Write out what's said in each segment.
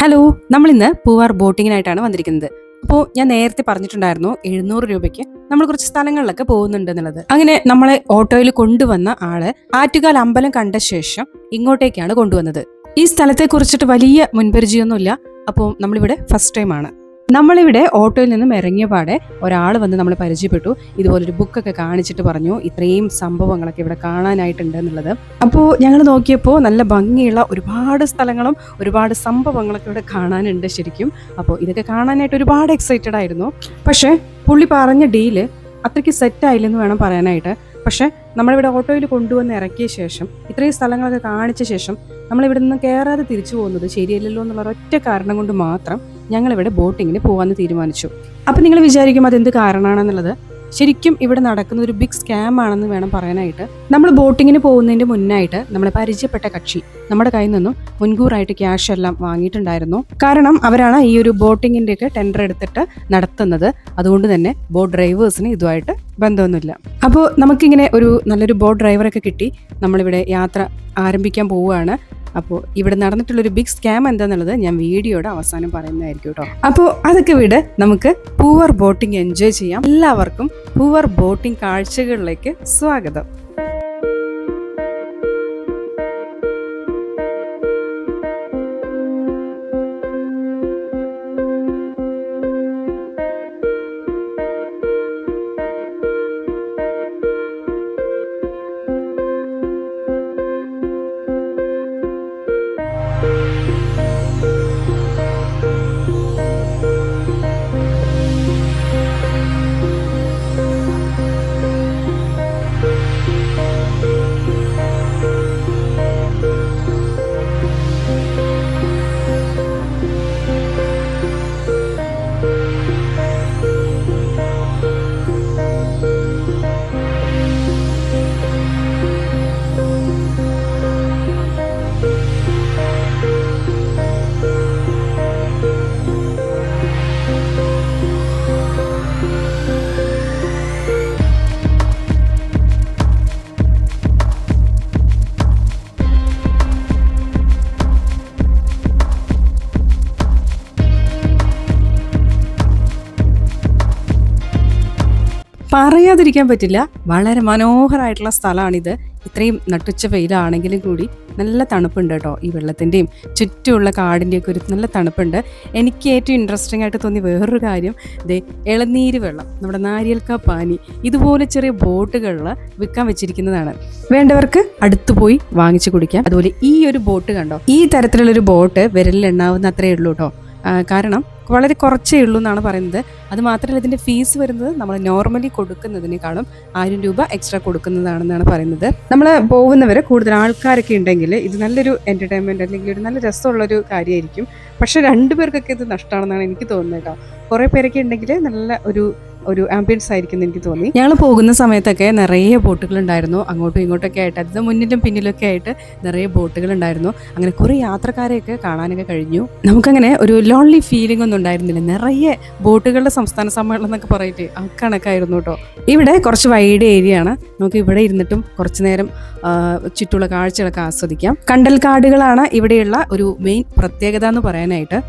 Hello നമ്മൾ ഇന്ന് പൂവാർ ബോട്ടിങ്ങിനായിട്ടാണ് വന്നിരിക്കുന്നത്. അപ്പോൾ ഞാൻ നേരത്തെ പറഞ്ഞിട്ടുണ്ടായിരുന്നു എഴുന്നൂറ് രൂപയ്ക്ക് നമ്മൾ കുറച്ച് സ്ഥലങ്ങളിലൊക്കെ പോകുന്നുണ്ട് എന്നുള്ളത് അങ്ങനെ നമ്മളെ ഓട്ടോയിൽ കൊണ്ടുവന്ന ആൾ ആറ്റുകാൽ അമ്പലം കണ്ട ശേഷം ഇങ്ങോട്ടേക്കാണ് കൊണ്ടുവന്നത്. ഈ സ്ഥലത്തെ കുറിച്ചിട്ട് വലിയ മുൻപരിചയമൊന്നുമില്ല. അപ്പോൾ നമ്മളിവിടെ ഫസ്റ്റ് ടൈം ആണ്. നമ്മളിവിടെ ഓട്ടോയിൽ നിന്നും ഇറങ്ങിയ പാടെ ഒരാൾ വന്ന് നമ്മൾ പരിചയപ്പെട്ടു. ഇതുപോലൊരു ബുക്കൊക്കെ കാണിച്ചിട്ട് പറഞ്ഞു. ഇത്രയും സംഭവങ്ങളൊക്കെ ഇവിടെ കാണാനായിട്ടുണ്ട് എന്നുള്ളത് അപ്പോൾ ഞങ്ങൾ നോക്കിയപ്പോൾ നല്ല ഭംഗിയുള്ള ഒരുപാട് സ്ഥലങ്ങളും ഒരുപാട് സംഭവങ്ങളൊക്കെ ഇവിടെ കാണാനുണ്ട് ശരിക്കും. അപ്പോൾ ഇതൊക്കെ കാണാനായിട്ട് ഒരുപാട് എക്സൈറ്റഡ് ആയിരുന്നു. പക്ഷേ പുള്ളി പറഞ്ഞ ഡീൽ അത്രയ്ക്ക് സെറ്റായില്ലെന്ന് വേണം പറയാനായിട്ട്. പക്ഷേ നമ്മളിവിടെ ഓട്ടോയിൽ കൊണ്ടുവന്ന് ഇറക്കിയ ശേഷം ഇത്രയും സ്ഥലങ്ങളൊക്കെ കാണിച്ച ശേഷം നമ്മളിവിടെ നിന്ന് കയറാതെ തിരിച്ചു പോകുന്നത് ശരിയല്ലല്ലോ എന്നുള്ള ഒറ്റ കാരണം കൊണ്ട് മാത്രം ഞങ്ങളിവിടെ ബോട്ടിങ്ങിന് പോകാമെന്ന് തീരുമാനിച്ചു. അപ്പം നിങ്ങൾ വിചാരിക്കും അതെന്ത് കാരണമാണെന്നുള്ളത് ശരിക്കും ഇവിടെ നടക്കുന്ന ഒരു ബിഗ് സ്കാം ആണെന്ന് വേണം പറയാനായിട്ട്. നമ്മൾ ബോട്ടിങ്ങിന് പോകുന്നതിന്റെ മുന്നായിട്ട് നമ്മളെ പരിചയപ്പെട്ട കക്ഷി നമ്മുടെ കയ്യിൽ നിന്നും മുൻകൂറായിട്ട് ക്യാഷ് എല്ലാം വാങ്ങിയിട്ടുണ്ടായിരുന്നു. കാരണം അവരാണ് ഈ ഒരു ബോട്ടിങ്ങിന്റെ ഒക്കെ ടെൻഡർ എടുത്തിട്ട് നടത്തുന്നത്. അതുകൊണ്ട് തന്നെ ബോട്ട് ഡ്രൈവേഴ്സിന് ഇതുമായിട്ട് ബന്ധമൊന്നുമില്ല. അപ്പോൾ നമുക്കിങ്ങനെ ഒരു നല്ലൊരു ബോട്ട് ഡ്രൈവറൊക്കെ കിട്ടി. നമ്മളിവിടെ യാത്ര ആരംഭിക്കാൻ പോവുകയാണ്. അപ്പോൾ ഇവിടെ നടന്നിട്ടുള്ളൊരു ബിഗ് സ്കാം എന്താണെന്നുള്ളത് ഞാൻ വീഡിയോയുടെ അവസാനം പറയുന്നതായിരിക്കും കേട്ടോ അപ്പോൾ അതൊക്കെ വിട് നമുക്ക് പൂവർ ബോട്ടിംഗ് എൻജോയ് ചെയ്യാം. എല്ലാവർക്കും പൂവർ ബോട്ടിംഗ് കാഴ്ചകളിലേക്ക് സ്വാഗതം. പറയാതിരിക്കാൻ പറ്റില്ല. വളരെ മനോഹരമായിട്ടുള്ള സ്ഥലമാണിത്. ഇത്രയും നട്ടുച്ച വെയിലാണെങ്കിലും കൂടി നല്ല തണുപ്പുണ്ട് കേട്ടോ ഈ വെള്ളത്തിന്റെയും. ചുറ്റുമുള്ള കാടിന്റെയും ഒക്കെ ഒരു നല്ല തണുപ്പുണ്ട്. എനിക്ക് ഏറ്റവും ഇൻട്രസ്റ്റിംഗ് ആയിട്ട് തോന്നിയ വേറൊരു കാര്യം ദേ ഇളനീര് വെള്ളം നമ്മുടെ നാരിയൽക്ക പാനി ഇതുപോലെ ചെറിയ ബോട്ടുകളിൽ വിൽക്കാൻ വെച്ചിരിക്കുന്നതാണ്. വേണ്ടവർക്ക് അടുത്ത് പോയി വാങ്ങിച്ചു കുടിക്കാം. അതുപോലെ ഈ ഒരു ബോട്ട് കണ്ടോ? ഈ തരത്തിലുള്ളൊരു ബോട്ട് വിരലിൽ എണ്ണാവുന്ന അത്രയേ ഉള്ളൂ കേട്ടോ. കാരണം വളരെ കുറച്ചേ ഉള്ളൂ എന്നാണ് പറയുന്നത്. അത് മാത്രമല്ല ഇതിന്റെ ഫീസ് വരുന്നത് നമ്മൾ നോർമലി കൊടുക്കുന്നതിനേക്കാളും ആയിരം രൂപ എക്സ്ട്രാ കൊടുക്കുന്നതാണെന്നാണ് പറയുന്നത്. നമ്മൾ പോകുന്നവർ കൂടുതൽ ആൾക്കാരൊക്കെ ഉണ്ടെങ്കിൽ ഇത് നല്ലൊരു എന്റർടൈൻമെന്റ് അല്ലെങ്കിൽ ഒരു നല്ല രസമുള്ളൊരു കാര്യമായിരിക്കും. പക്ഷേ രണ്ടുപേർക്കൊക്കെ ഇത് നഷ്ടമാണെന്നാണ് എനിക്ക് തോന്നുന്നത് കേട്ടോ. കുറേ പേരൊക്കെ ഉണ്ടെങ്കിൽ നല്ല ഒരു ഒരു ആംബിയൻസ് ആയിരിക്കും എനിക്ക് തോന്നി. ഞങ്ങൾ പോകുന്ന സമയത്തൊക്കെ നിറയെ ബോട്ടുകൾ ഉണ്ടായിരുന്നു. അങ്ങോട്ടും ഇങ്ങോട്ടൊക്കെ ആയിട്ട് അതിന് മുന്നിലും പിന്നിലൊക്കെ ആയിട്ട് നിറയെ ബോട്ടുകൾ ഉണ്ടായിരുന്നു. അങ്ങനെ കുറേ യാത്രക്കാരെയൊക്കെ കാണാനൊക്കെ കഴിഞ്ഞു. നമുക്കങ്ങനെ ഒരു ലോൺലി ഫീലിംഗ് ഒന്നും ഉണ്ടായിരുന്നില്ല. നിറയെ ബോട്ടുകളുടെ സംസ്ഥാന സമ്മേളനം എന്നൊക്കെ പറയിട്ട് ആ കണക്കായിരുന്നു കേട്ടോ. ഇവിടെ കുറച്ച് വൈഡ് ഏരിയ ആണ്. നമുക്ക് ഇവിടെ ഇരുന്നിട്ടും കുറച്ച് നേരം ചുറ്റുള്ള കാഴ്ചകളൊക്കെ ആസ്വദിക്കാം. കണ്ടൽ കാടുകളാണ് ഇവിടെയുള്ള ഒരു മെയിൻ പ്രത്യേകത എന്ന് പറയാനായിട്ട്.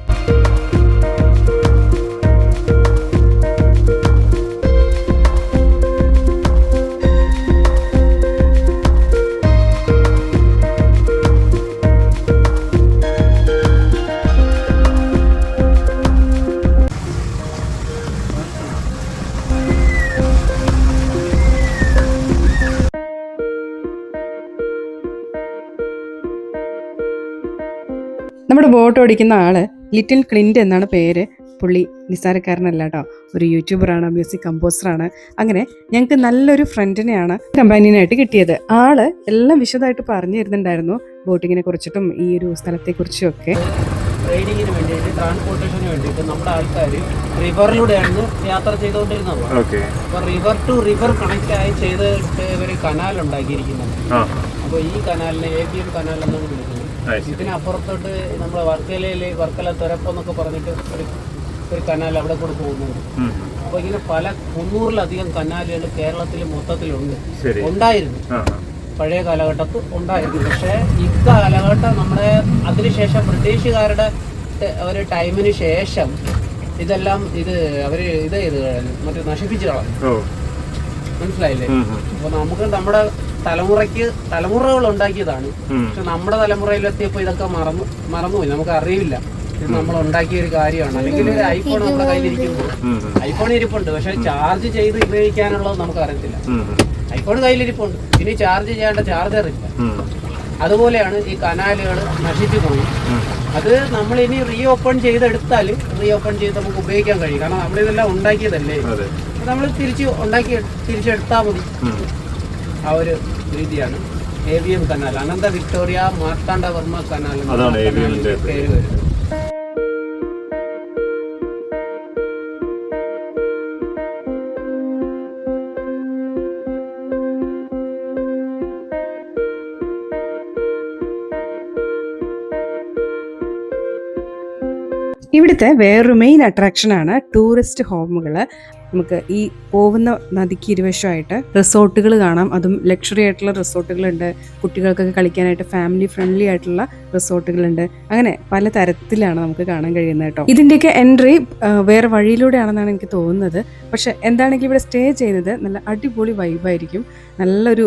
നമ്മുടെ ബോട്ട് ഓടിക്കുന്ന ആൾ ലിറ്റിൽ ക്ലിന്റ് എന്നാണ് പേര്. പുള്ളി നിസ്സാരക്കാരനല്ല കേട്ടോ ഒരു യൂട്യൂബറാണ് മ്യൂസിക് കമ്പോസറാണ്. അങ്ങനെ ഞങ്ങൾക്ക് നല്ലൊരു ഫ്രണ്ടിനെയാണ് കമ്പാനിയനായിട്ട് കിട്ടിയത്. ആൾ എല്ലാം വിശദമായിട്ട് പറഞ്ഞു തരുന്നുണ്ടായിരുന്നു ബോട്ടിങ്ങിനെ കുറിച്ചിട്ടും ഈ ഒരു സ്ഥലത്തെക്കുറിച്ചും ഒക്കെ ട്രെയിനിങ്ങിന് വേണ്ടിയിട്ട് ട്രാൻസ്പോർട്ടേഷന് വേണ്ടിയിട്ട് നമ്മുടെ ആൾക്കാർ റിവറിലൂടെയാണ് യാത്ര ചെയ്തുകൊണ്ടിരുന്നത്. ഓക്കെ അപ്പോൾ റിവർ ടു റിവർ കണക്ട് ആയി ചെയ്തിട്ട് ഒരു കനാൽ ഉണ്ടാക്കിയിരിക്കുന്നത് ആ. അപ്പോൾ ഈ കനാലിനെ എ ബി എം കനാൽ എന്നാണ് വിളിക്കുന്നത്. ഇതിനപ്പുറത്തോട്ട് നമ്മളെ വർക്കലയിൽ വർക്കല തുരപ്പം എന്നൊക്കെ പറഞ്ഞിട്ട് ഒരു ഒരു കനാൽ അവിടെ കൂടെ പോകുന്നുണ്ട്. അപ്പൊ ഇങ്ങനെ പല മുന്നൂറിലധികം കനാലുകൾ കേരളത്തിൽ മൊത്തത്തിലുണ്ട്. ഉണ്ടായിരുന്നു. പഴയ കാലഘട്ടത്ത് ഉണ്ടായിരുന്നു. പക്ഷേ ഇക്കാലഘട്ടം നമ്മുടെ അതിനുശേഷം ബ്രിട്ടീഷുകാരുടെ ഒരു ടൈമിന് ശേഷം ഇതെല്ലാം ഇത് അവർ ഇത് ചെയ്ത് കഴിഞ്ഞു മറ്റേ നശിപ്പിച്ചു കളഞ്ഞു. മനസ്സിലായില്ലേ? അപ്പൊ നമുക്ക് നമ്മുടെ തലമുറയ്ക്ക് തലമുറകൾ ഉണ്ടാക്കിയതാണ്. പക്ഷെ നമ്മുടെ തലമുറയിൽ തലമുറയിലെത്തിയപ്പോൾ ഇതൊക്കെ മറന്നു മറന്നുപോയി. നമുക്ക് അറിയില്ല ഇത് നമ്മൾ ഉണ്ടാക്കിയ ഒരു കാര്യമാണ്. അല്ലെങ്കിൽ ഒരു ഐഫോൺ നമ്മുടെ കയ്യിലിരിക്കുമ്പോൾ ഐഫോൺ ഇരിപ്പുണ്ട്. പക്ഷെ ചാർജ് ചെയ്ത് ഉപയോഗിക്കാനുള്ളത് നമുക്ക് അറിയത്തില്ല ഐഫോൺ കയ്യിലിരിപ്പുണ്ട്. ഇനി ചാർജ് ചെയ്യേണ്ട ചാർജർ ഇല്ല. അതുപോലെയാണ് ഈ കനാലുകൾ നശിച്ചു പോയി. അത് നമ്മൾ ഇനി റീ ഓപ്പൺ ചെയ്തെടുത്താൽ റീ ഓപ്പൺ ചെയ്ത് നമുക്ക് ഉപയോഗിക്കാൻ കഴിയും. കാരണം നമ്മളിതെല്ലാം ഉണ്ടാക്കിയതല്ലേ? അതെ. നമ്മൾ തിരിച്ച് ഉണ്ടാക്കി തിരിച്ചെടുത്താൽ മതി. ആ ഒരു രീതിയാണ്. A V M canal Anantha Victoria Marthandavarma canal പേര് വരുന്നത്. ഇവിടുത്തെ വേറൊരു മെയിൻ അട്രാക്ഷനാണ് ടൂറിസ്റ്റ് ഹോമുകൾ നമുക്ക് ഈ പോകുന്ന നദിക്ക് ഇരുവശമായിട്ട് റിസോർട്ടുകൾ കാണാം. അതും ലക്ഷറി ആയിട്ടുള്ള റിസോർട്ടുകളുണ്ട്. കുട്ടികൾക്കൊക്കെ കളിക്കാനായിട്ട് ഫാമിലി ഫ്രണ്ട്ലി ആയിട്ടുള്ള റിസോർട്ടുകളുണ്ട്. അങ്ങനെ പല തരത്തിലാണ് നമുക്ക് കാണാൻ കഴിയുന്നത് കേട്ടോ. ഇതിന്റെയൊക്കെ എൻട്രി വേറെ വഴിയിലൂടെയാണെന്നാണ് എനിക്ക് തോന്നുന്നത്. പക്ഷേ എന്താണെങ്കിൽ ഇവിടെ സ്റ്റേ ചെയ്യുന്നത് നല്ല അടിപൊളി വൈബായിരിക്കും നല്ലൊരു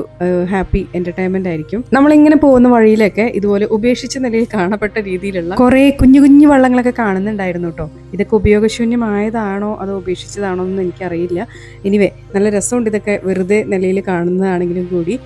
ഹാപ്പി എന്റർടൈൻമെന്റ് ആയിരിക്കും. നമ്മളിങ്ങനെ പോകുന്ന വഴിയിലൊക്കെ ഇതുപോലെ ഉപേക്ഷിച്ച നിലയിൽ കാണപ്പെട്ട രീതിയിലുള്ള കുറേ കുഞ്ഞു കുഞ്ഞു വള്ളങ്ങളൊക്കെ കാണുന്നുണ്ടായിരുന്നു കേട്ടോ. ഇതൊക്കെ ഉപയോഗശൂന്യമായതാണോ അതോ ഉപേക്ഷിച്ചതാണോ എന്ന് എനിക്കറിയില്ല. എനിവേ നല്ല രസമുണ്ട് ഇതൊക്കെ വെറുതെ നിലയിൽ കാണുന്നതാണെങ്കിലും കൂടി.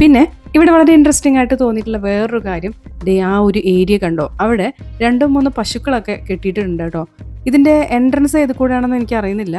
പിന്നെ ഇവിടെ വളരെ ഇൻട്രസ്റ്റിംഗ് ആയിട്ട് തോന്നിയിട്ടുള്ള വേറൊരു കാര്യം. ഡേ ആ ഒരു ഏരിയ കണ്ടോ? അവിടെ രണ്ടോ മൂന്നോ പശുക്കളൊക്കെ കെട്ടിയിട്ടുണ്ട് കേട്ടോ. ഇതിന്റെ എൻട്രൻസ് ഏത് കൂടെയാണെന്ന് എനിക്ക് അറിയുന്നില്ല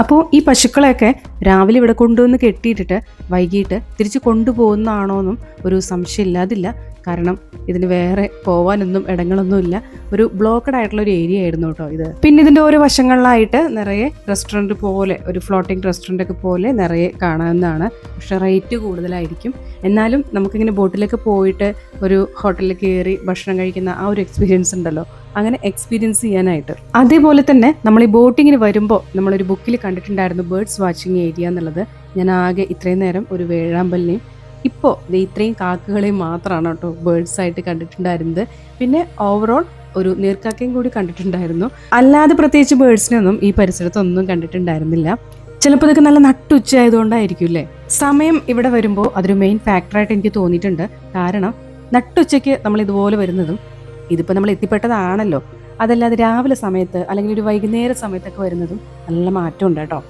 അപ്പോൾ ഈ പശുക്കളെയൊക്കെ രാവിലെ ഇവിടെ കൊണ്ടുവന്ന് കെട്ടിയിട്ടിട്ട് വൈകിട്ട് തിരിച്ച് കൊണ്ടുപോകുന്നതാണോ എന്നും ഒരു സംശയം ഇല്ലാതില്ല കാരണം ഇതിന് വേറെ പോവാനൊന്നും ഇടങ്ങളൊന്നുമില്ല. ഒരു ബ്ലോക്കഡ് ആയിട്ടുള്ള ഒരു ഏരിയ ആയിരുന്നു കേട്ടോ ഇത്. പിന്നെ ഇതിന്റെ ഓരോ വശങ്ങളിലായിട്ട് നിറയെ റെസ്റ്റോറന്റ് പോലെ ഒരു ഫ്ലോട്ടിംഗ് റെസ്റ്റോറന്റ് ഒക്കെ പോലെ നിറയെ കാണാവുന്നതാണ്. പക്ഷെ റേറ്റ് കൂടുതലായിരിക്കും. എന്നാലും നമുക്കിങ്ങനെ ബോട്ടിലൊക്കെ പോയിട്ട് ഒരു ഹോട്ടലിൽ കയറി ഭക്ഷണം കഴിക്കുന്ന ആ ഒരു എക്സ്പീരിയൻസ് ഉണ്ടല്ലോ. അങ്ങനെ എക്സ്പീരിയൻസ് ചെയ്യാനായിട്ട്. അതേപോലെ തന്നെ നമ്മൾ ഈ ബോട്ടിങ്ങിന് വരുമ്പോൾ നമ്മളൊരു ബുക്കിൽ കണ്ടിട്ടുണ്ടായിരുന്നു ബേർഡ്സ് വാച്ചിങ് ഏരിയ എന്നുള്ളത്. ഞാൻ ആകെ ഇത്രയും നേരം ഒരു വേഴാമ്പലിനെയും ഇപ്പോൾ ഇത്രയും കാക്കകളെ മാത്രമാണ് കേട്ടോ ബേർഡ്സ് ആയിട്ട് കണ്ടിട്ടുണ്ടായിരുന്നത്. പിന്നെ ഓവറോൾ ഒരു നീർക്കാക്കയും കൂടി കണ്ടിട്ടുണ്ടായിരുന്നു. അല്ലാതെ പ്രത്യേകിച്ച് ബേർഡ്സിനൊന്നും ഈ പരിസരത്തൊന്നും കണ്ടിട്ടുണ്ടായിരുന്നില്ല. ചിലപ്പോൾ ഇതൊക്കെ നല്ല നട്ടുച്ച ആയതുകൊണ്ടായിരിക്കും അല്ലേ സമയം ഇവിടെ വരുമ്പോൾ അതൊരു മെയിൻ ഫാക്ടറായിട്ട് എനിക്ക് തോന്നിയിട്ടുണ്ട്. കാരണം നട്ടുച്ചയ്ക്ക് നമ്മൾ ഇതുപോലെ വരുന്നതും ഇതിപ്പോൾ നമ്മൾ എത്തിപ്പെട്ടതാണല്ലോ. അതല്ലാതെ രാവിലെ സമയത്ത് അല്ലെങ്കിൽ ഒരു വൈകുന്നേര സമയത്തൊക്കെ വരുന്നതും നല്ല മാറ്റമുണ്ട് കേട്ടോ.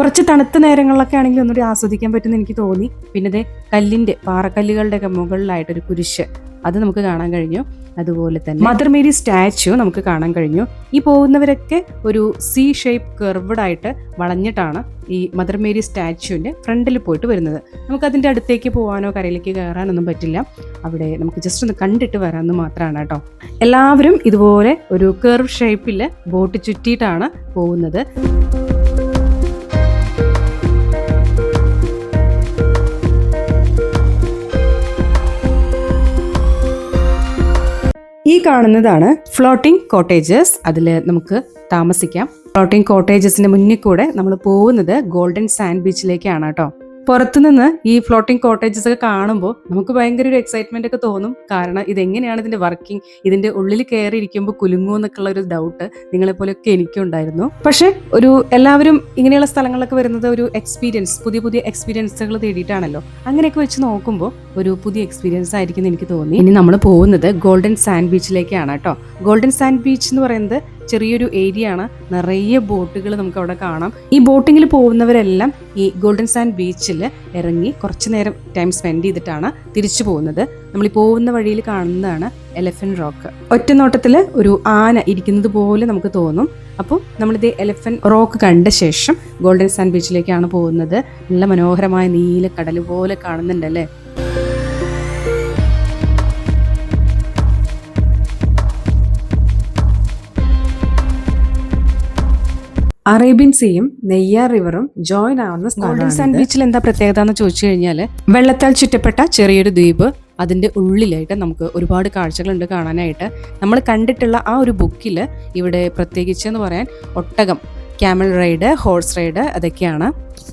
കുറച്ച് തണുത്ത നേരങ്ങളിലൊക്കെ ആണെങ്കിൽ ഒന്നുകൂടി ആസ്വദിക്കാൻ പറ്റുമെന്ന് എനിക്ക് തോന്നി. പിന്നെ ദേ കല്ലിന്റെ പാറക്കല്ലുകളുടെ ഒക്കെ മുകളിലായിട്ടൊരു കുരിശ്. അത് നമുക്ക് കാണാൻ കഴിഞ്ഞു. അതുപോലെ തന്നെ മദർ മേരി സ്റ്റാച്ചു നമുക്ക് കാണാൻ കഴിഞ്ഞു. ഈ പോകുന്നവരൊക്കെ ഒരു സി ഷേപ്പ് കർവ്ഡ് ആയിട്ട് വളഞ്ഞിട്ടാണ് ഈ മദർ മേരി സ്റ്റാച്ചുവിന്റെ ഫ്രണ്ടിൽ പോയിട്ട് വരുന്നത്. നമുക്ക് അതിന്റെ അടുത്തേക്ക് പോകാനോ കരയിലേക്ക് കയറാനൊന്നും പറ്റില്ല. അവിടെ നമുക്ക് ജസ്റ്റ് ഒന്ന് കണ്ടിട്ട് വരാമെന്ന് മാത്രമാണ് കേട്ടോ. എല്ലാവരും ഇതുപോലെ ഒരു കർവ് ഷേപ്പിൽ ബോട്ട് ചുറ്റിയിട്ടാണ് പോകുന്നത്. ഈ കാണുന്നതാണ് ഫ്ലോട്ടിംഗ് കോട്ടേജസ് അതിൽ നമുക്ക് താമസിക്കാം. ഫ്ലോട്ടിംഗ് കോട്ടേജസിന്റെ മുന്നിൽ കൂടെ നമ്മൾ പോകുന്നത് ഗോൾഡൻ സാൻഡ് ബീച്ചിലേക്കാണ് കേട്ടോ. പുറത്തുനിന്ന് ഈ ഫ്ലോട്ടിംഗ് കോട്ടേജസ് ഒക്കെ കാണുമ്പോൾ നമുക്ക് ഭയങ്കര ഒരു എക്സൈറ്റ്മെന്റ് ഒക്കെ തോന്നും. കാരണം ഇതെങ്ങനെയാണ് ഇതിന്റെ വർക്കിംഗ് ഇതിന്റെ ഉള്ളിൽ കയറി ഇരിക്കുമ്പോൾ കുലുങ്ങുമോ എന്നൊക്കെയുള്ള ഒരു ഡൗട്ട് നിങ്ങളെ പോലെയൊക്കെ എനിക്കും ഉണ്ടായിരുന്നു പക്ഷെ ഒരു എല്ലാവരും ഇങ്ങനെയുള്ള സ്ഥലങ്ങളിലൊക്കെ വരുന്നത് ഒരു എക്സ്പീരിയൻസ് പുതിയ പുതിയ എക്സ്പീരിയൻസുകൾ തേടിയിട്ടാണല്ലോ. അങ്ങനെയൊക്കെ വെച്ച് നോക്കുമ്പോൾ ഒരു പുതിയ എക്സ്പീരിയൻസ് ആയിരിക്കും എനിക്ക് തോന്നി. ഇനി നമ്മൾ പോകുന്നത് ഗോൾഡൻ സാൻഡ് ബീച്ചിലേക്കാണ് കേട്ടോ. ഗോൾഡൻ സാൻഡ് ബീച്ച് എന്ന് പറയുന്നത് ചെറിയൊരു ഏരിയ ആണ്. നിറയെ ബോട്ടുകൾ നമുക്ക് അവിടെ കാണാം. ഈ ബോട്ടിങ്ങിൽ പോകുന്നവരെല്ലാം ഈ ഗോൾഡൻ സാൻഡ് ബീച്ചിൽ ഇറങ്ങി കുറച്ച് നേരം ടൈം സ്പെൻഡ് ചെയ്തിട്ടാണ് തിരിച്ചു പോകുന്നത്. നമ്മൾ ഈ പോകുന്ന വഴിയിൽ കാണുന്നതാണ് എലഫന്റ് റോക്ക് ഒറ്റ നോട്ടത്തിൽ ഒരു ആന ഇരിക്കുന്നത് പോലെ നമുക്ക് തോന്നും. അപ്പോൾ നമ്മളിത് എലഫന്റ് റോക്ക് കണ്ട ശേഷം ഗോൾഡൻ സാൻഡ് ബീച്ചിലേക്കാണ് പോകുന്നത്. നല്ല മനോഹരമായ നീല കടൽ പോലെ കാണുന്നുണ്ടല്ലേ അറേബ്യൻ സീയും നെയ്യാർ റിവറും ജോയിൻ ആവുന്ന ഗോൾഡൻ സാൻഡ് ബീച്ചിൽ എന്താ പ്രത്യേകത എന്ന് ചോദിച്ചു കഴിഞ്ഞാൽ വെള്ളത്താൽ ചുറ്റപ്പെട്ട ചെറിയൊരു ദ്വീപ് അതിന്റെ ഉള്ളിലായിട്ട് നമുക്ക് ഒരുപാട് കാഴ്ചകളുണ്ട് കാണാനായിട്ട്. നമ്മൾ കണ്ടിട്ടുള്ള ആ ഒരു ബുക്കിൽ ഇവിടെ പ്രത്യേകിച്ച് എന്ന് പറയാൻ ഒട്ടകം ക്യാമൽ റൈഡ് ഹോഴ്സ് റൈഡ് അതൊക്കെയാണ്.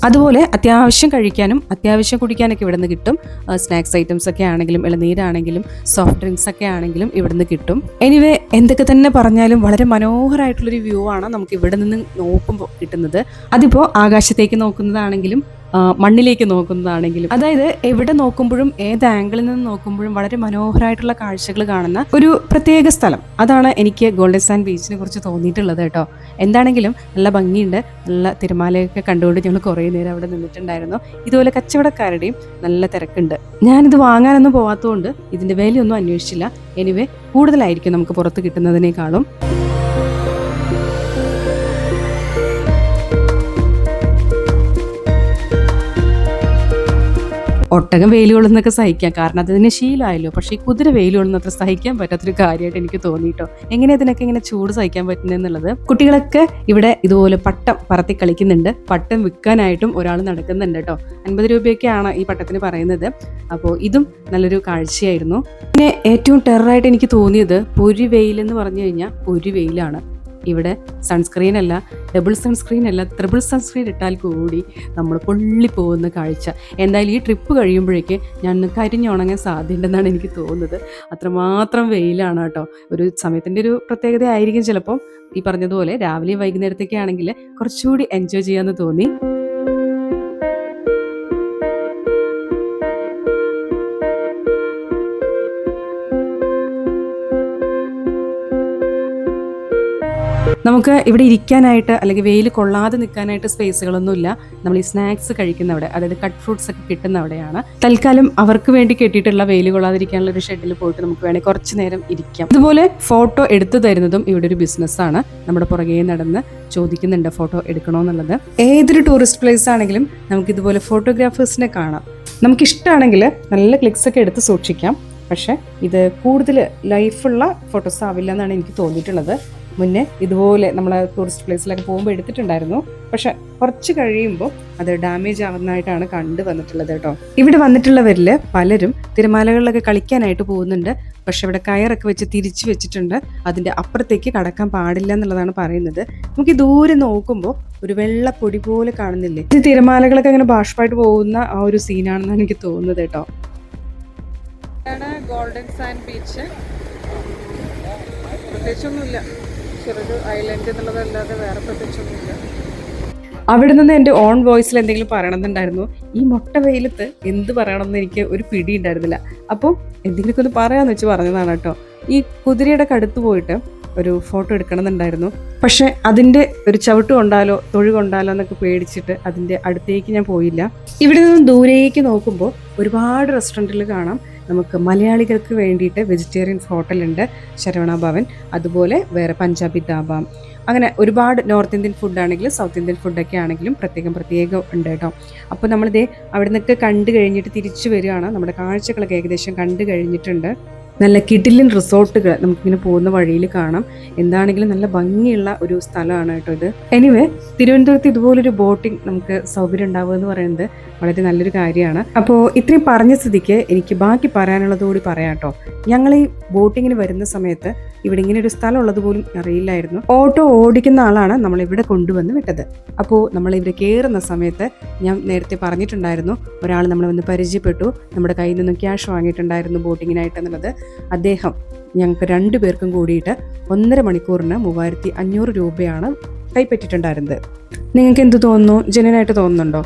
അതുപോലെ അത്യാവശ്യം കഴിക്കാനും അത്യാവശ്യം കുടിക്കാനൊക്കെ ഇവിടുന്ന് കിട്ടും. സ്നാക്സ് ഐറ്റംസ് ഒക്കെ ആണെങ്കിലും ഇളനീരാണെങ്കിലും സോഫ്റ്റ് ഡ്രിങ്ക്സ് ഒക്കെ ആണെങ്കിലും ഇവിടുന്ന് കിട്ടും. എനിവേ എന്തൊക്കെ തന്നെ പറഞ്ഞാലും വളരെ മനോഹരമായിട്ടുള്ളൊരു വ്യൂ ആണ് നമുക്ക് ഇവിടെ നിന്ന് നോക്കുമ്പോൾ കിട്ടുന്നത്. അതിപ്പോൾ ആകാശത്തേക്ക് നോക്കുന്നതാണെങ്കിലും മണ്ണിലേക്ക് നോക്കുന്നതാണെങ്കിലും. അതായത് എവിടെ നോക്കുമ്പോഴും ഏത് ആംഗിളിൽ നിന്ന് നോക്കുമ്പോഴും വളരെ മനോഹരമായിട്ടുള്ള കാഴ്ചകൾ കാണുന്ന ഒരു പ്രത്യേക സ്ഥലം. അതാണ് എനിക്ക് ഗോൾഡൻ സാൻഡ് ബീച്ചിനെ കുറിച്ച് തോന്നിയിട്ടുള്ളത് കേട്ടോ. എന്താണെങ്കിലും നല്ല ഭംഗിയുണ്ട്. നല്ല തിരമാലയൊക്കെ കണ്ടുകൊണ്ട് ഞങ്ങൾ കുറേ നേരം അവിടെ നിന്നിട്ടുണ്ടായിരുന്നു. ഇതുപോലെ കച്ചവടക്കാരുടെയും നല്ല തിരക്കുണ്ട്. ഞാനിത് വാങ്ങാനൊന്നും പോവാത്തതുകൊണ്ട് ഇതിന്റെ വിലയൊന്നും അന്വേഷിച്ചില്ല. എനിവേ കൂടുതലായിരിക്കും നമുക്ക് പുറത്ത് കിട്ടുന്നതിനേക്കാളും. ഒട്ടകം വെയിൽ കൊള്ളുന്നൊക്കെ സഹിക്കാം. കാരണം അതിന് ശീലമായല്ലോ. പക്ഷേ ഈ കുതിര വെയിൽ കൊള്ളുന്നത്ര സഹിക്കാൻ പറ്റാത്തൊരു കാര്യമായിട്ട് എനിക്ക് തോന്നിയിട്ടോ. എങ്ങനെ ഇതിനൊക്കെ ഇങ്ങനെ ചൂട് സഹിക്കാൻ പറ്റുന്നെന്നുള്ളത് കുട്ടികളൊക്കെ ഇവിടെ ഇതുപോലെ പട്ടം പറത്തി കളിക്കുന്നുണ്ട്. പട്ടം വിൽക്കാനായിട്ടും ഒരാൾ നടക്കുന്നുണ്ട് കേട്ടോ. അൻപത് രൂപയൊക്കെയാണ് ഈ പട്ടത്തിന് പറയുന്നത്. അപ്പോൾ ഇതും നല്ലൊരു കാഴ്ചയായിരുന്നു. പിന്നെ ഏറ്റവും ടെററായിട്ട് എനിക്ക് തോന്നിയത് പൊരി വെയിൽ എന്ന് പറഞ്ഞു കഴിഞ്ഞാൽ പൊരി വെയിലാണ്. ഇവിടെ സൺസ്ക്രീൻ അല്ല ഡബിൾ സൺസ്ക്രീൻ അല്ല ത്രിബിൾ സൺസ്ക്രീൻ ഇട്ടാൽ കൂടി നമ്മൾ പൊള്ളി പോകുന്ന കാഴ്ച. എന്തായാലും ഈ ട്രിപ്പ് കഴിയുമ്പോഴേക്ക് ഞാൻ കരിഞ്ഞു കരിഞ്ഞുണങ്ങാൻ സാധ്യതയുണ്ടെന്നാണ് എനിക്ക് തോന്നുന്നത്. അത്രമാത്രം വെയിലാണ് കേട്ടോ. ഒരു സമയത്തിന്റെ ഒരു പ്രത്യേകത ആയിരിക്കും ചിലപ്പം ഈ പറഞ്ഞതുപോലെ രാവിലെയും വൈകുന്നേരത്തേക്കാണെങ്കിൽ കുറച്ചുകൂടി എൻജോയ് ചെയ്യാമെന്ന് തോന്നി. നമുക്ക് ഇവിടെ ഇരിക്കാനായിട്ട് അല്ലെങ്കിൽ വെയിൽ കൊള്ളാതെ നിൽക്കാനായിട്ട് സ്പേസുകളൊന്നുമില്ല. നമ്മൾ ഈ സ്നാക്സ് കഴിക്കുന്ന അവിടെ അതായത് കട്ട് ഫ്രൂട്ട്സ് ഒക്കെ കിട്ടുന്ന അവിടെയാണ് തൽക്കാലം അവർക്ക് വേണ്ടി കെട്ടിയിട്ടുള്ള വെയിൽ കൊള്ളാതിരിക്കാനുള്ള ഒരു ഷെഡിൽ പോയിട്ട് നമുക്ക് വേണമെങ്കിൽ കുറച്ച് നേരം ഇരിക്കാം. അതുപോലെ ഫോട്ടോ എടുത്തു തരുന്നതും ഇവിടെ ഒരു ബിസിനസ്സാണ് നമ്മുടെ പുറകെ നടന്ന് ചോദിക്കുന്നുണ്ട് ഫോട്ടോ എടുക്കണമെന്നുള്ളത് ഏതൊരു ടൂറിസ്റ്റ് പ്ലേസ് ആണെങ്കിലും നമുക്ക് ഇതുപോലെ ഫോട്ടോഗ്രാഫേഴ്സിനെ കാണാം. നമുക്കിഷ്ടമാണെങ്കിൽ നല്ല ക്ലിക്സ് ഒക്കെ എടുത്ത് സൂക്ഷിക്കാം. പക്ഷേ ഇത് കൂടുതൽ ലൈഫുള്ള ഫോട്ടോസ് ആവില്ല എന്നാണ് എനിക്ക് തോന്നിയിട്ടുള്ളത്. മുന്നേ ഇതുപോലെ നമ്മൾ ടൂറിസ്റ്റ് പ്ലേസിലൊക്കെ പോകുമ്പോൾ എടുത്തിട്ടുണ്ടായിരുന്നു. പക്ഷെ കുറച്ച് കഴിയുമ്പോൾ അത് ഡാമേജ് ആവുന്നതായിട്ടാണ് കണ്ടു വന്നിട്ടുള്ളത് കേട്ടോ. ഇവിടെ വന്നിട്ടുള്ളവരിൽ പലരും തിരമാലകളിലൊക്കെ കളിക്കാനായിട്ട് പോകുന്നുണ്ട്. പക്ഷെ ഇവിടെ കയറൊക്കെ വെച്ച് തിരിച്ചു വെച്ചിട്ടുണ്ട്. അതിന്റെ അപ്പുറത്തേക്ക് കടക്കാൻ പാടില്ല എന്നുള്ളതാണ് പറയുന്നത്. നമുക്ക് ദൂരെ നോക്കുമ്പോൾ ഒരു വെള്ളപ്പൊടി പൊടി പോലെ കാണുന്നില്ലേ? ഇത് തിരമാലകളൊക്കെ അങ്ങനെ ബാഷ്പായിട്ട് പോകുന്ന ആ ഒരു സീനാണെന്നാണ് എനിക്ക് തോന്നുന്നത് കേട്ടോ. Golden sand beach. പ്രത്യേകിച്ചൊന്നുമില്ല. ചെറിയൊരു ഐലൻഡ് എന്നുള്ളതല്ലാതെ വേറെ പ്രത്യേകിച്ചൊന്നുമില്ല. അവിടെ നിന്ന് എന്റെ ഓൺ വോയിസിൽ എന്തെങ്കിലും പറയണമെന്നുണ്ടായിരുന്നു. ഈ മുട്ട വെയിലത്ത് എന്ത് പറയണമെന്ന് എനിക്ക് ഒരു പിടി ഉണ്ടായിരുന്നില്ല അപ്പോൾ എന്തെങ്കിലുമൊക്കെ ഒന്ന് പറയാമെന്ന് വെച്ച് പറഞ്ഞതാണ് കേട്ടോ. ഈ കുതിരയുടെ കടുത്ത് പോയിട്ട് ഒരു ഫോട്ടോ എടുക്കണമെന്നുണ്ടായിരുന്നു. പക്ഷേ അതിന്റെ ഒരു ചവിട്ട് കൊണ്ടാലോ തൊഴു കൊണ്ടാലോ എന്നൊക്കെ പേടിച്ചിട്ട് അതിന്റെ അടുത്തേക്ക് ഞാൻ പോയില്ല. ഇവിടെ നിന്ന് ദൂരേക്ക് നോക്കുമ്പോൾ ഒരുപാട് റെസ്റ്റോറന്റിൽ കാണാം. നമുക്ക് മലയാളികൾക്ക് വേണ്ടിയിട്ട് വെജിറ്റേറിയൻ ഹോട്ടലുണ്ട് ശരവണ ഭവൻ. അതുപോലെ വേറെ പഞ്ചാബി ധാബ. അങ്ങനെ ഒരുപാട് നോർത്ത് ഇന്ത്യൻ ഫുഡാണെങ്കിലും സൗത്ത് ഇന്ത്യൻ ഫുഡൊക്കെ ആണെങ്കിലും പ്രത്യേകം പ്രത്യേകം ഉണ്ട് കേട്ടോ. അപ്പോൾ നമ്മളിതേ അവിടെ നിന്നൊക്കെ കണ്ടു കഴിഞ്ഞിട്ട് തിരിച്ചു വരികയാണ്. നമ്മുടെ കാഴ്ചകളൊക്കെ ഏകദേശം കണ്ടു കഴിഞ്ഞിട്ടുണ്ട്. നല്ല കിടിലിൻ റിസോർട്ടുകൾ നമുക്കിങ്ങനെ പോകുന്ന വഴിയിൽ കാണാം. എന്താണെങ്കിലും നല്ല ഭംഗിയുള്ള ഒരു സ്ഥലമാണ് കേട്ടോ ഇത്. എനിവേ തിരുവനന്തപുരത്ത് ഇതുപോലൊരു ബോട്ടിംഗ് നമുക്ക് സൗകര്യം ഉണ്ടാവുക എന്ന് പറയുന്നത് വളരെ നല്ലൊരു കാര്യമാണ്. അപ്പോൾ ഇത്രയും പറഞ്ഞ സ്ഥിതിക്ക് എനിക്ക് ബാക്കി പറയാനുള്ളതുകൂടി പറയാം കേട്ടോ. ഞങ്ങൾ ഈ ബോട്ടിങ്ങിന് വരുന്ന സമയത്ത് ഇവിടെ ഇങ്ങനെ ഒരു സ്ഥലം ഉള്ളത് പോലും അറിയില്ലായിരുന്നു. ഓട്ടോ ഓടിക്കുന്ന ആളാണ് നമ്മൾ ഇവിടെ കൊണ്ടുവന്ന് വിട്ടത്. അപ്പോൾ നമ്മൾ ഇവിടെ കയറുന്ന സമയത്ത് ഞാൻ നേരത്തെ പറഞ്ഞിട്ടുണ്ടായിരുന്നു ഒരാൾ നമ്മളെ വന്ന് പരിചയപ്പെട്ടു. നമ്മുടെ കയ്യിൽ നിന്നും ക്യാഷ് വാങ്ങിയിട്ടുണ്ടായിരുന്നു ബോട്ടിങ്ങിനായിട്ട് എന്നുള്ളത്. അദ്ദേഹം ഞങ്ങൾക്ക് രണ്ടു പേർക്കും കൂടിയിട്ട് ഒന്നര മണിക്കൂറിന് മൂവായിരത്തി അഞ്ഞൂറ് രൂപയാണ് കൈപ്പറ്റിയിട്ടുണ്ടായിരുന്നത് നിങ്ങൾക്ക് എന്ത് തോന്നുന്നു? ജെന്യനായിട്ട് തോന്നുന്നുണ്ടോ?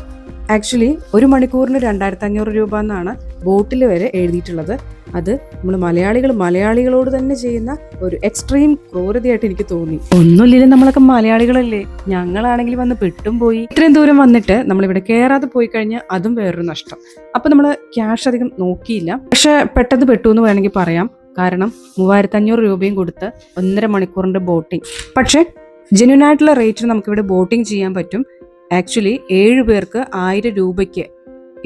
ആക്ച്വലി ഒരു മണിക്കൂറിന് രണ്ടായിരത്തി അഞ്ഞൂറ് രൂപ എന്നാണ് ബോട്ടിൽ വരെ എഴുതിയിട്ടുള്ളത്. അത് നമ്മൾ മലയാളികൾ മലയാളികളോട് തന്നെ ചെയ്യുന്ന ഒരു എക്സ്ട്രീം ക്രൂരതയായിട്ട് എനിക്ക് തോന്നി. ഒന്നുമില്ലെങ്കിലും നമ്മളൊക്കെ മലയാളികളല്ലേ? ഞങ്ങളാണെങ്കിൽ വന്ന് പെട്ടും പോയി. ഇത്രയും ദൂരം വന്നിട്ട് നമ്മളിവിടെ കയറാതെ പോയി കഴിഞ്ഞാൽ അതും വേറൊരു നഷ്ടം. അപ്പൊ നമ്മൾ ക്യാഷ് അധികം നോക്കിയില്ല. പക്ഷെ പെട്ടെന്ന് പെട്ടു എന്ന് വേണമെങ്കിൽ പറയാം. കാരണം മൂവായിരത്തി അഞ്ഞൂറ് രൂപയും കൊടുത്ത് ഒന്നര മണിക്കൂറിന്റെ ബോട്ടിംഗ് പക്ഷേ ജെന്യൂൻ ആയിട്ടുള്ള റേറ്റിന് നമുക്കിവിടെ ബോട്ടിംഗ് ചെയ്യാൻ പറ്റും. ആക്ച്വലി ഏഴ് പേർക്ക് ആയിരം രൂപയ്ക്ക്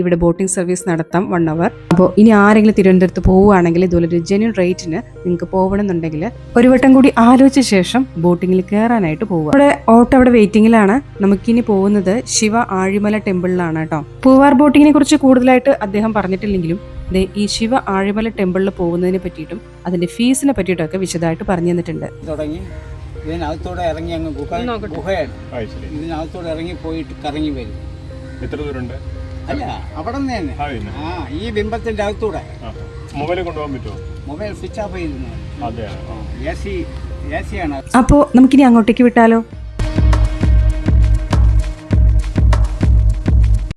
ഇവിടെ ബോട്ടിംഗ് സർവീസ് നടത്താം വൺ അവർ അപ്പോൾ ഇനി ആരെങ്കിലും തിരുവനന്തപുരത്ത് പോവുകയാണെങ്കിൽ ഇതുപോലെ ഒരു ജെന്യൂൻ റേറ്റിന് നിങ്ങൾക്ക് പോകണമെന്നുണ്ടെങ്കിൽ ഒരു വട്ടം കൂടി ആലോചിച്ച ശേഷം ബോട്ടിങ്ങിൽ കയറാനായിട്ട് പോവുക. അവിടെ ഓട്ടോ അവിടെ വെയിറ്റിംഗിലാണ് നമുക്കിനി പോകുന്നത് ശിവ ആഴിമല ടെമ്പിളിലാണ് കേട്ടോ. പൂവാർ ബോട്ടിങ്ങിനെ കുറിച്ച് കൂടുതലായിട്ട് അദ്ദേഹം പറഞ്ഞിട്ടില്ലെങ്കിലും ദേ ഈ ശിവ ആഴിമല ടെമ്പിളിൽ പോകുന്നതിനെ പറ്റിയിട്ടും അതിന്റെ ഫീസിനെ പറ്റിയിട്ടൊക്കെ വിശദമായിട്ട് പറഞ്ഞു തന്നിട്ടുണ്ട്. തുടങ്ങി. ഇതിനകത്തൂടെ ഇറങ്ങി അങ്ങ് ഗുഹ ഗുഹയാണ്. ഇതിനകത്തൂടെ ഇറങ്ങി പോയിട്ട് കറങ്ങി വരും. എത്ര ദൂരമുണ്ട്? അല്ല അവിടെ നിന്ന് തന്നെ. ആ ഈ ബിംബത്തിന്റെ അകത്തൂടെ. മൊബൈൽ കൊണ്ടുപോകാൻ പറ്റുമോ? മൊബൈൽ സ്വിച്ച് ഓഫ് ചെയ്തിരുന്നു. അതെ ആ എ സി എ സി ആണ്. അപ്പോൾ നമുക്കിനി അങ്ങോട്ടേക്ക് വിട്ടാലോ?